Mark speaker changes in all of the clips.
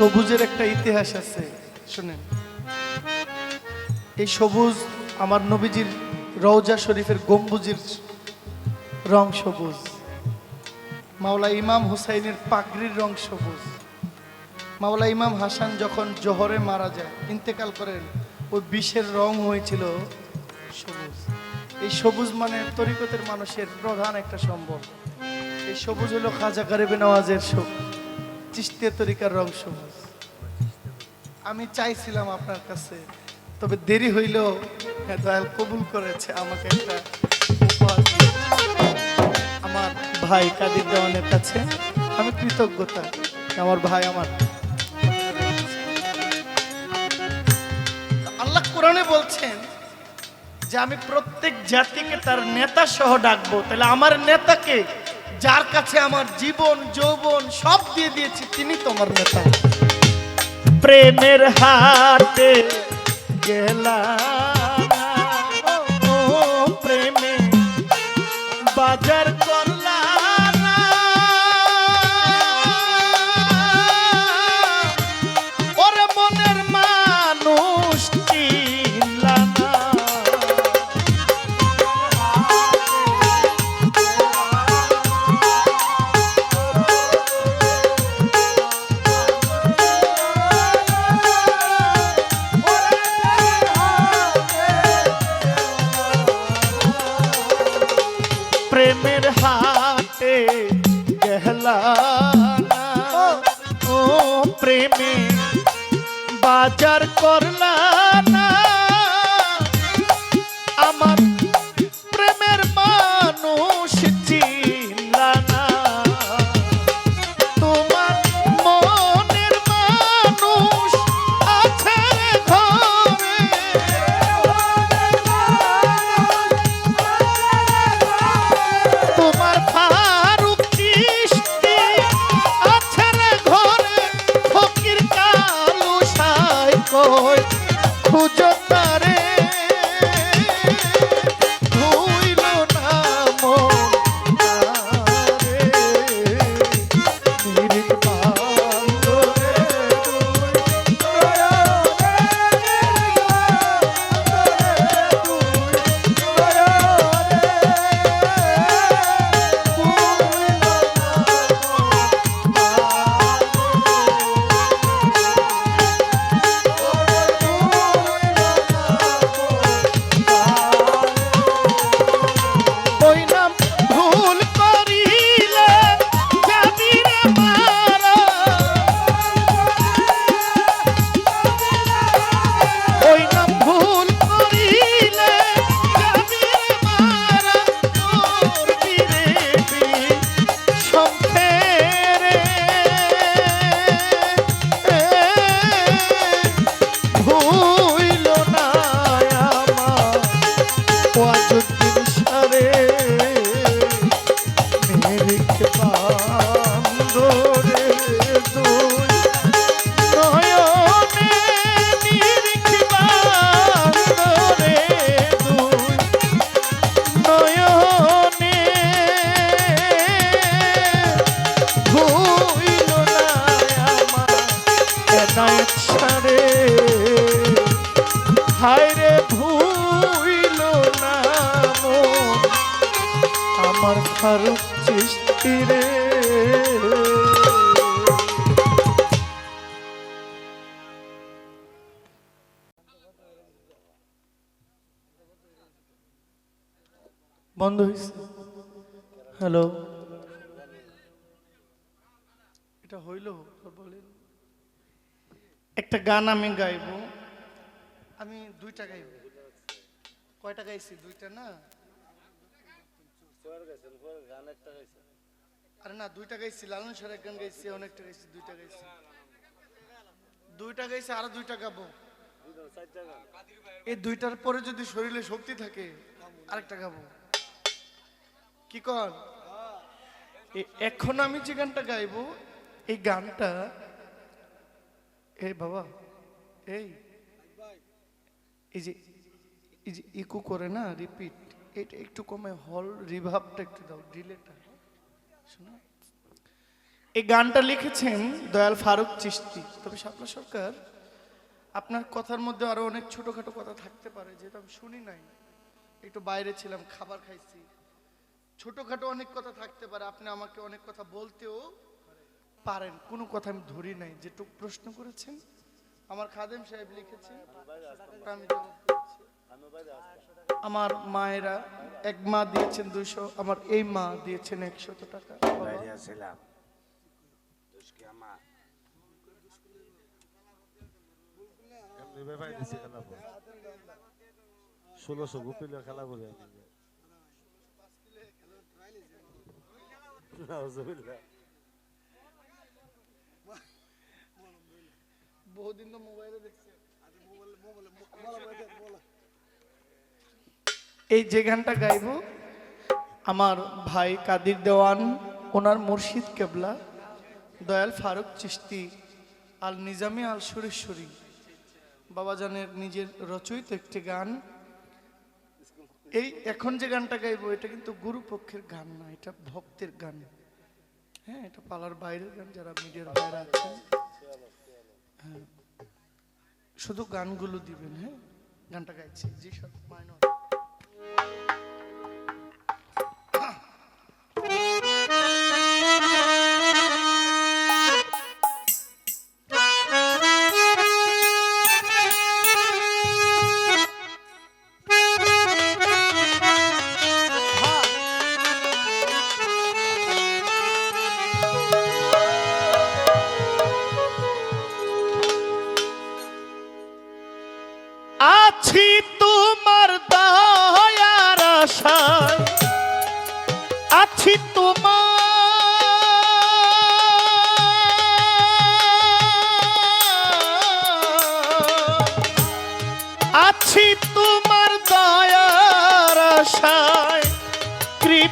Speaker 1: সবুজের একটা ইতিহাস আছে, শুনেন। এই সবুজ আমার নবীজির রওজা শরীফের গম্বুজির রং সবুজ। মাওলা ইমাম হুসাইনের পাগড়ির রং সবুজ। মাওলা ইমাম হাসান যখন জহরে মারা যায়, ইন্তেকাল করেন ওই বিষের রং হয়েছিল সবুজ। এই সবুজ মানে তরিকতের মানুষের প্রধান একটা সম্বল। এই সবুজ হলো খাজা গারিবে নওয়াজের সবুজ। চিস্তিয়া তরিকার রং সবুজ আমি চাইছিলাম আপনার কাছে, তবে দেরি হইলেও দয়াল কবুল করেছে আমাকে একটা উপহার আমার ভাই কাদির দেওয়ানের কাছে আমি কৃতজ্ঞতা। আমার ভাই আমার। আল্লাহ কোরআনে বলছেন যে আমি প্রত্যেক জাতিকে তার নেতা সহ ডাকবো। তাহলে আমার নেতাকে যার কাছে আমার জীবন যৌবন সব দিয়ে দিয়েছি তিনি তোমার নেতা। প্রেমের হাতে গেলাম। খুঁজো তারে। বন্ধ হয়েছে হ্যালো। এটা হইল বলেন। একটা গান আমি গাইবো। আমি দুইটা গাইব। কয়টা গাইছি? দুইটা না? আরে না দুইটা গাইছি লালন গান গাইছি অনেকটা গাইছি দুইটা গাইছি। দুইটা গাইছি আরও দুইটা গাবো। এই দুইটার পরে যদি শরীরে শক্তি থাকে আরেকটা গাবো। কি কর? এ- এখন আমি যে গানটা গাইবো এই গানটা এই বাবা এই এই যে এই যে ইকো করে না রিপিট। এটা একটু কমে, হল রিভাবটা একটু দাও ডিলেটা শোনো। এই গানটা লিখেছেন দয়াল ফারুক চিশতি। তবে শাপলা সরকার, আপনার কথার মধ্যে আরও অনেক ছোটখাটো কথা থাকতে পারে, যেটা আমি শুনি নাই। একটু বাইরে ছিলাম, খাবার খাইছি। ছোটখাটো অনেক কথা থাকতে পারে, আপনি আমাকে অনেক কথা বলতেও পারেন। কোনো কথা আমি ধরি নাই। যেটুকু প্রশ্ন করেছেন, আমার খাদেম সাহেব লিখেছেন আমি। আমার মায়েরা এক মা দিয়েছেন দুইশো আমার এই মা দিয়েছেন একশত টাকা।
Speaker 2: ষোলোশো গুপিলে খেলা করে
Speaker 1: বহুদিন তো মোবাইলে দেখছি। এই যে গানটা গাইব, আমার ভাই কাদির দেওয়ান, ওনার মুর্শিদ কেবলা, দয়াল ফারুক চিশতি, আল নিজামি আল সুরেশ্বরী। বাবাজানের নিজের রচয়িত একটি গান। এই এখন যে গানটা গাইবো, এটা কিন্তু গুরুপক্ষের গান না, এটা ভক্তের গান। হ্যাঁ এটা পালার বাইরের গান, যারা মিডিয়ার বাইরে আছেন। হ্যাঁ। শুধু গানগুলো দিবেন হ্যাঁ গানটা গাইছি, জি সব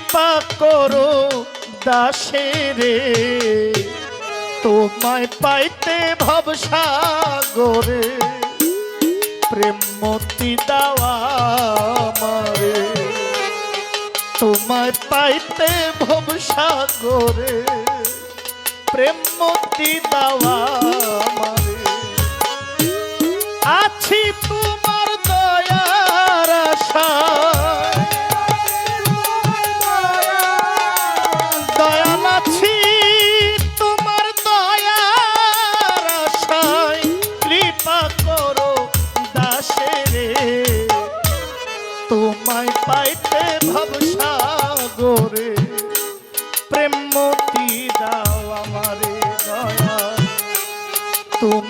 Speaker 1: কৃপা করো দাসেরে। তোমায় পাইতে ভবসাগরে প্রেমতি দাওয়া মারে তোমায় পাইতে ভবসাগরে প্রেমতি দাওয়া মারে আছি তোমার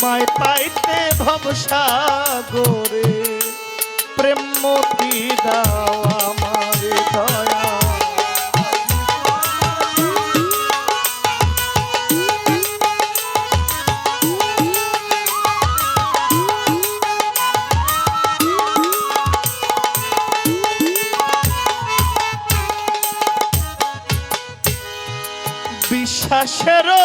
Speaker 1: তোমায় পাইতে ভবসাগরে প্রেমতি দাও আমারে দয়া। বিশ্বাসের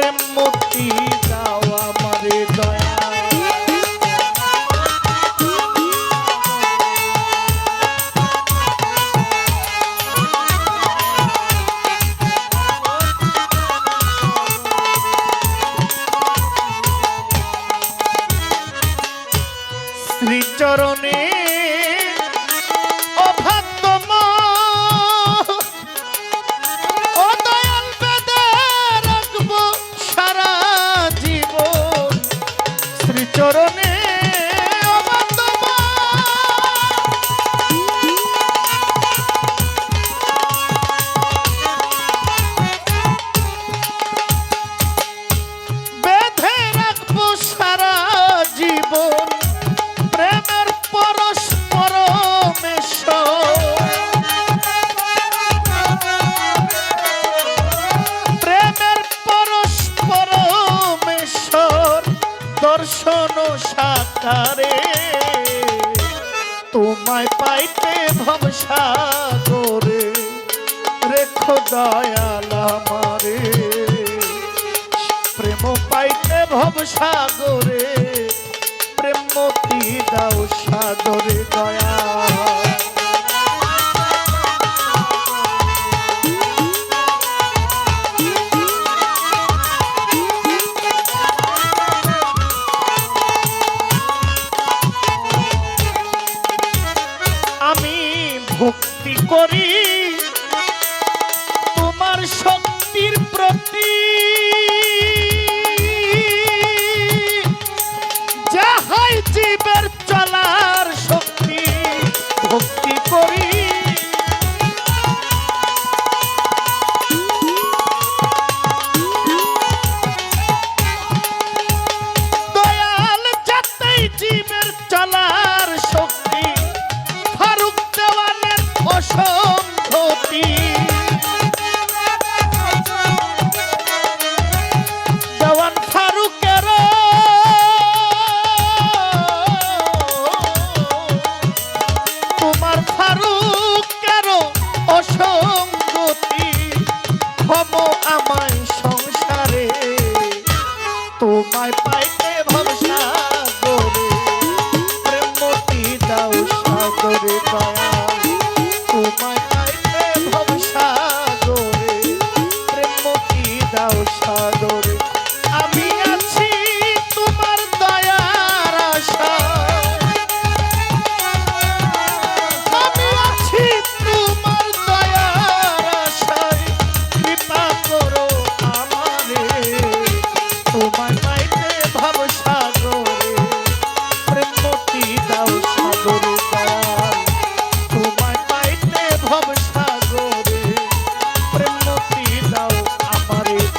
Speaker 1: প্রেমতি দাও আমার দয়াল ভক্তি করি।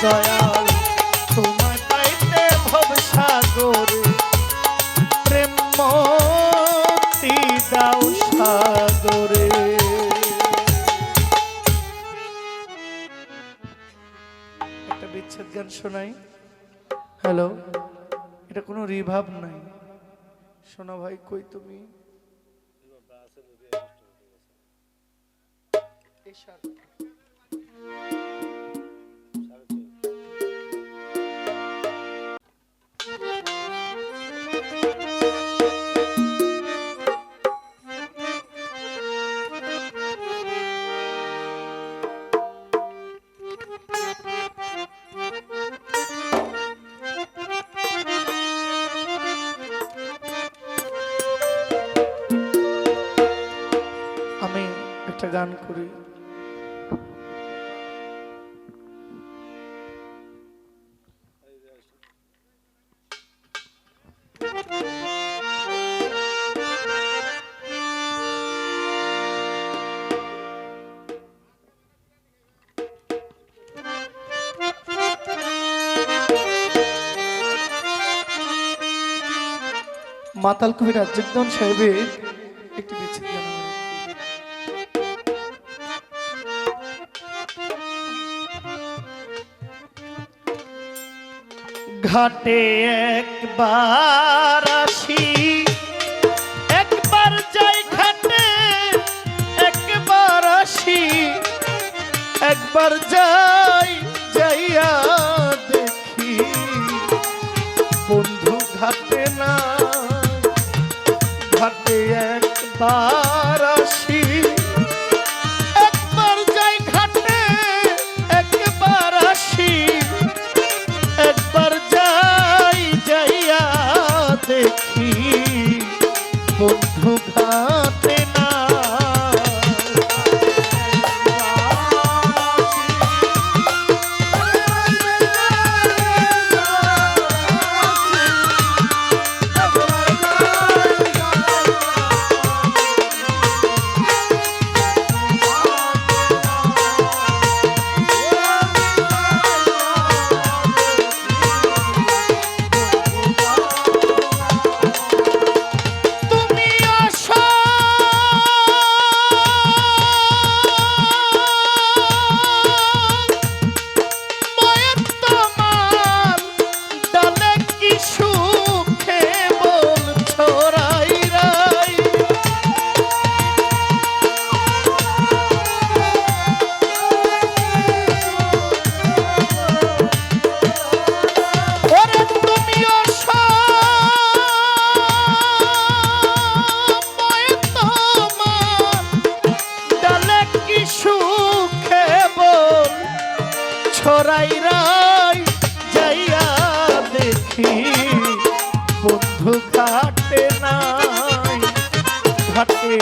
Speaker 1: দয়াল তোমার পাইতে ভবসাগরে প্রেম দাও সাগরে। একটা বিচ্ছেদ গান শোনাই। হ্যালো, এটা কোনো রিভাব নাই। শোনা ভাই, কই তুমি? এই দান করি। মাতাল কবিরা জগদন সাহেবের घाटे एक बार। ছড়াই রাই যাইয়া দেখি বন্ধু ঘাটে না ঘাটে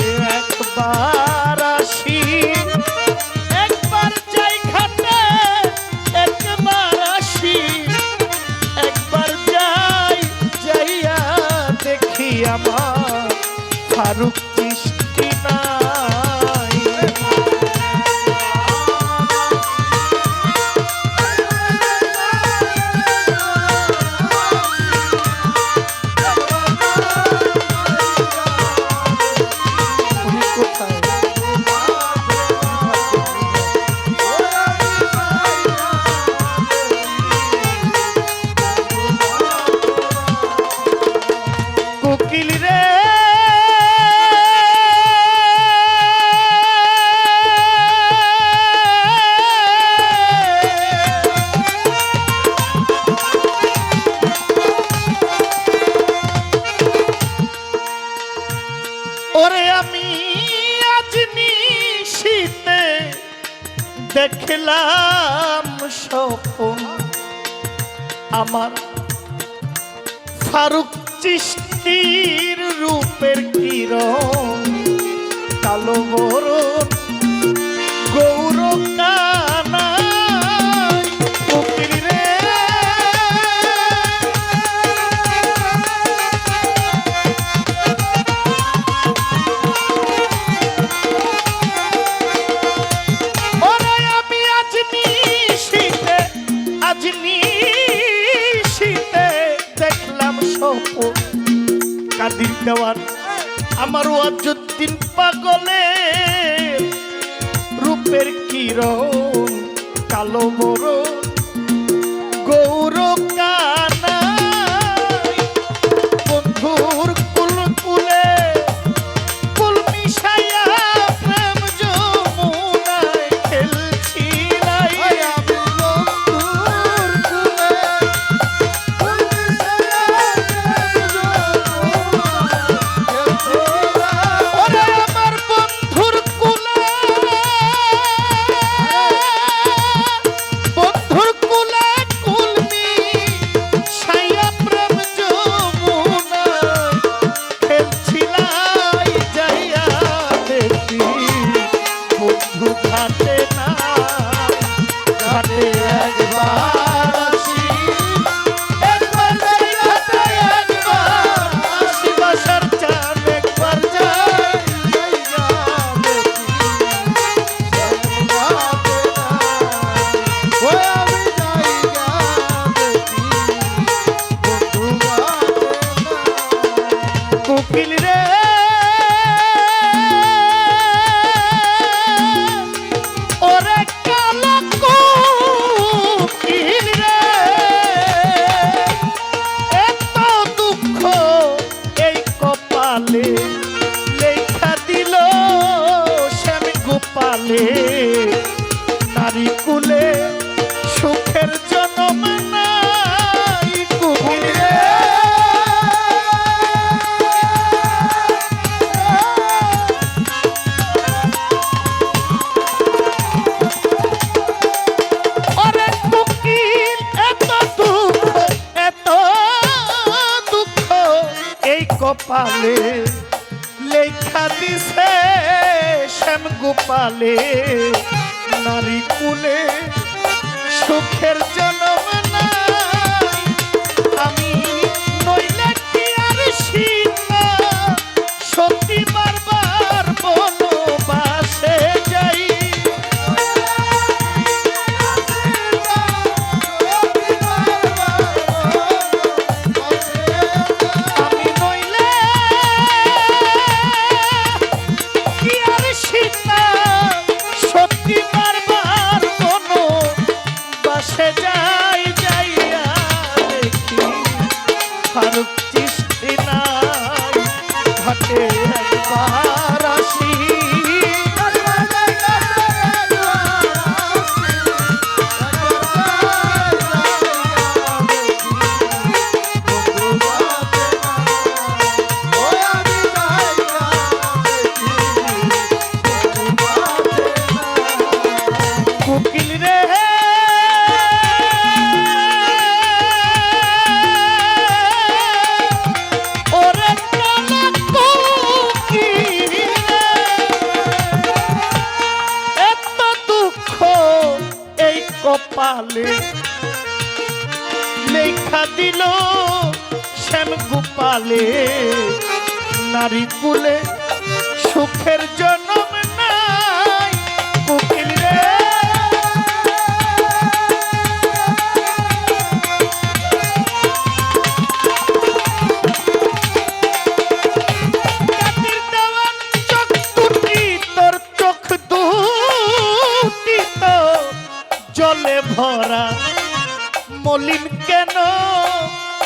Speaker 1: এমন কেন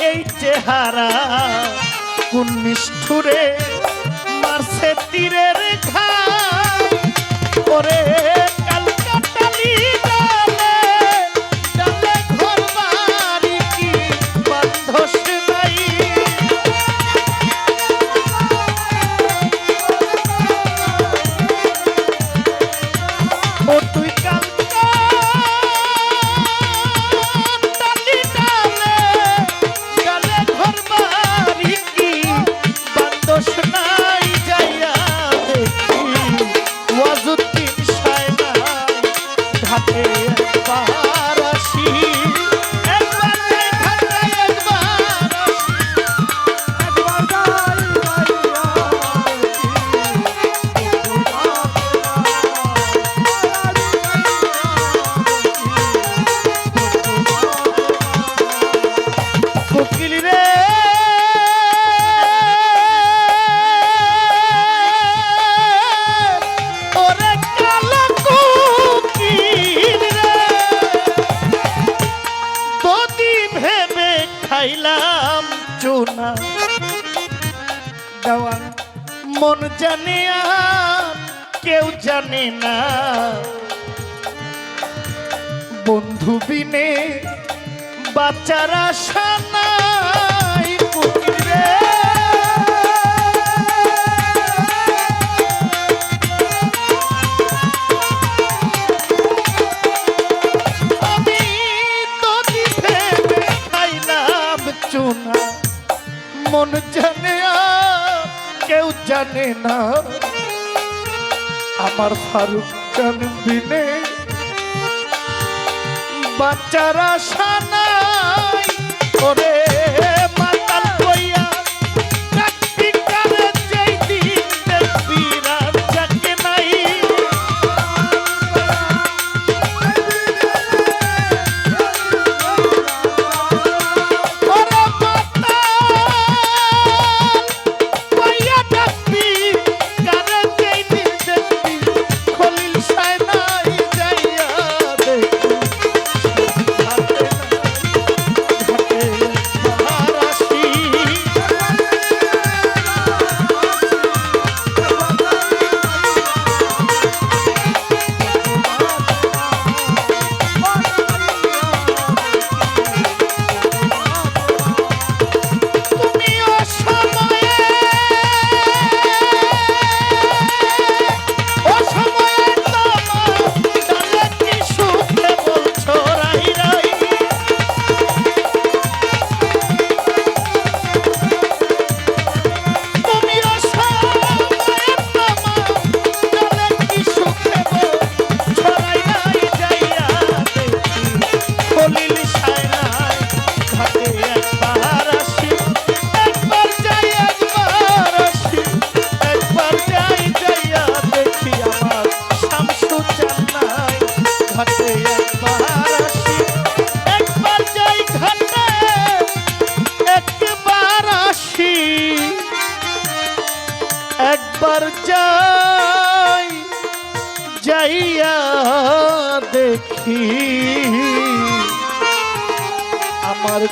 Speaker 1: এই চেহারা? কোন নিষ্ঠুরে মারছে তীরের ঘা? ওরে দিনে বাচ্চারা সানাই পুত্রে আমি তো দিতে খাইলাম চুনা। মন জানে কেউ জানে না। আমার ফারুক জান দিনে বাচ্চারা সানাই ওরে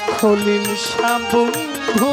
Speaker 1: খলিল শ্যাম বন্ধু